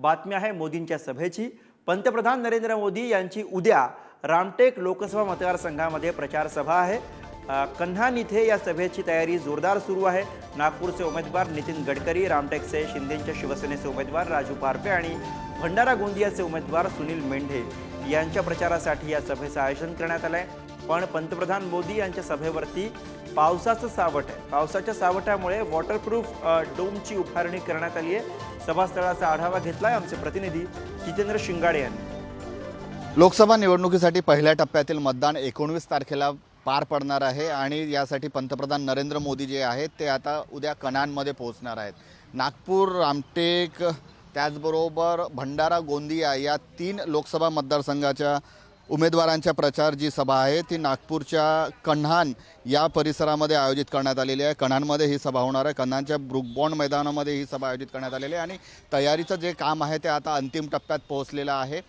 बातमी आहे मोदींच्या सभेची. पंतप्रधान नरेंद्र मोदी यांची उद्या रामटेक लोकसभा मतदारसंघामध्ये प्रचार सभा आहे. कन्हान इथे या सभेची तयारी जोरदार सुरू आहे. नागपूरचे उमेदवार नितीन गडकरी रामटेकचे शिंदेच्या शिवसेनेचे उमेदवार राजू पारपे आणि भंडारा गोंदियाचे उमेदवार सुनील मेंढे यांच्या प्रचारासाठी या सभेचं आयोजन करण्यात आलं आहे पण पंतप्रधान मोदी यांच्या सभेवरती पावसाचं सावट आहे. पावसाच्या सावटामुळे वॉटरप्रूफ डोमची उभारणी करण्यात आली आहे. सभास्थळाचा आढावा घेतलाय आमचे प्रतिनिधी जितेंद्र शिंगाडे यांनी. लोकसभा निवडणुकीसाठी पहिल्या टप्प्यातील मतदान एकोणवीस तारखेला पार पडणार आहे आणि यासाठी पंतप्रधान नरेंद्र मोदी जे आहेत ते आता उद्या कणांमध्ये पोहोचणार आहेत. नागपूर रामटेक त्याचबरोबर भंडारा गोंदिया या तीन लोकसभा मतदारसंघाच्या उमेदवारांच्या प्रचार जी सभा आहे ती नागपूरच्या कन्हान या परिसरामध्ये आयोजित करण्यात आलेली आहे. कन्हानमध्ये ही सभा होणार आहे. कन्हानच्या ब्रुकबॉन्ड मैदानामध्ये ही सभा आयोजित करण्यात आलेली आहे. आणि तयारीचं जे काम आहे ते आता अंतिम टप्प्यात पोहोचलेलं आहे.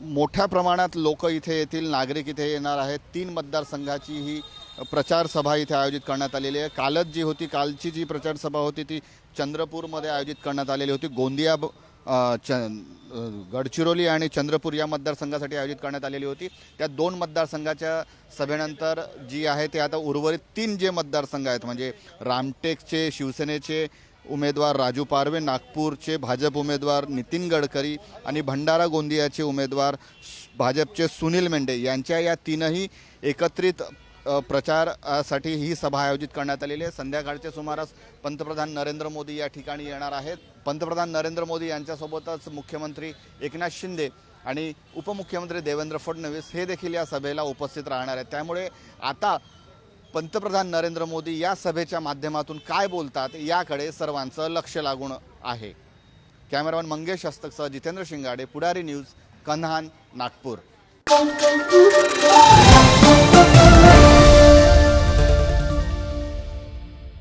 मोठ्या प्रमाणात लोक इथे येतील नागरिक इथे येणार आहेत. तीन मतदारसंघाची ही प्रचार सभा इथे आयोजित करण्यात आलेली आहे. कालच जी होती कालची जी प्रचार सभा होती ती चंद्रपूरमध्ये आयोजित करण्यात आलेली होती. गोंदिया च गडचिरोली आणि चंद्रपूर या मतदारसंघासाठी आयोजित करण्यात आलेली होती. त्या दोन मतदारसंघाच्या सभेनंतर जी आहे ते आता उर्वरित तीन जे मतदारसंघ आहेत म्हणजे रामटेकचे शिवसेनेचे उमेदवार राजू पारवे नागपूरचे भाजप उमेदवार नितीन गडकरी आणि भंडारा गोंदियाचे उमेदवार भाजपचे सुनील मेंढे. यांच्या या तीनही एकत्रित प्रचारासाठी ही सभा आयोजित करण्यात आलेली आहे. संध्याकाळच्या सुमारास पंतप्रधान नरेंद्र मोदी या ठिकाणी येणार आहेत. पंतप्रधान नरेंद्र मोदी यांच्यासोबतच मुख्यमंत्री एकनाथ शिंदे आणि उपमुख्यमंत्री देवेंद्र फडणवीस हे देखील या सभेला उपस्थित राहणार आहेत. त्यामुळे आता पंतप्रधान नरेंद्र मोदी या सभेच्या माध्यमातून काय बोलतात याकडे सर्वांचं लक्ष लागून आहे. कॅमेरामन मंगेश हस्तकसह जितेंद्र शिंगाडे पुढारी न्यूज कन्हान नागपूर.